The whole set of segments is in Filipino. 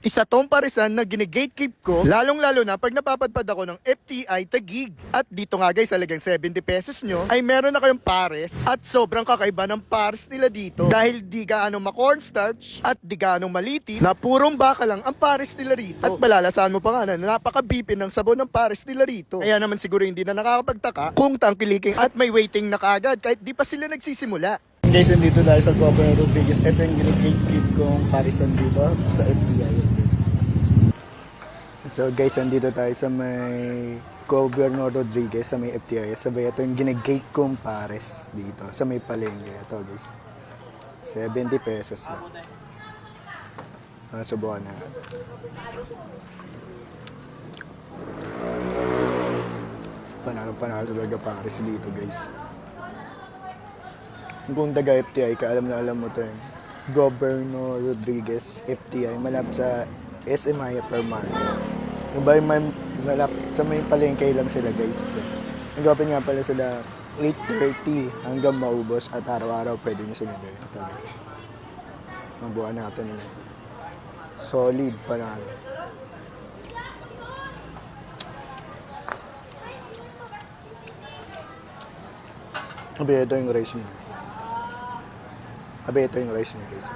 Isa tong parisan na gine-gatekeep ko, lalong-lalo na pag napapadpad ako ng FTI Tagig. At dito nga guys, talagang 70 pesos nyo, ay meron na kayong pares at sobrang kakaiba ng pares nila dito. Dahil di gaano ma-cornstarch at di gaano maliti na purong baka lang ang pares nila rito. At malalasahan mo pa nga na napakabipin ng sabon ng pares nila rito. Kaya naman siguro hindi na nakakapagtaka kung tangkiliking at may waiting na kaagad kahit di pa sila nagsisimula. Guys, nandito tayo sa Governor Rodriguez. Ito yung ginigate kong parisan dito sa FBI. Guys. So guys, nandito tayo sa may Governor Rodriguez sa may FTI. Sabay ito yung ginigate kong pares dito sa may palengke. Ito guys. 70 pesos lang. Ah, subukan na. Panalo panalo talaga pares dito guys. Kung taga FTI ka, alam na alam mo to yun. Governor Rodriguez, FTI, malapit sa SMI Hypermarket. Yung ba yung may, malap, sa may palengke lang sila guys. So, nag-open nga pala sila 8.30 hanggang maubos at araw-araw pwede nyo sila gawin. Ito guys. Mabuhan natin nila. Solid panalo. Abi, ito yung rice mo. Abi, ito yung rice mo guys.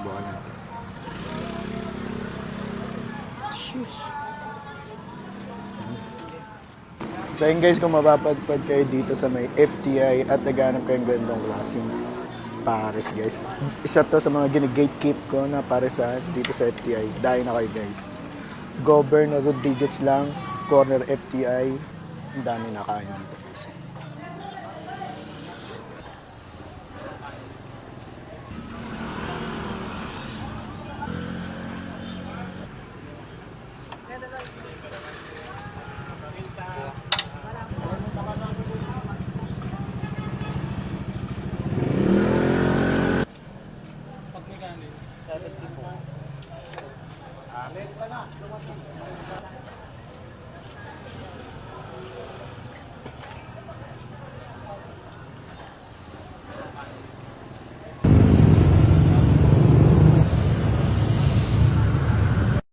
Bukan natin. Sheesh. So yun guys, kung mapapadpad kayo dito sa may FTI at naghanap kayong ganitong klaseng pares guys. Isa to sa mga gine-gatekeep ko na paresan dito sa FTI. Dahil na kayo guys. Governor Rodriguez lang, corner FTI. Ang dami nakain dito guys. Pag may ganit. 70 po. Alit pa na.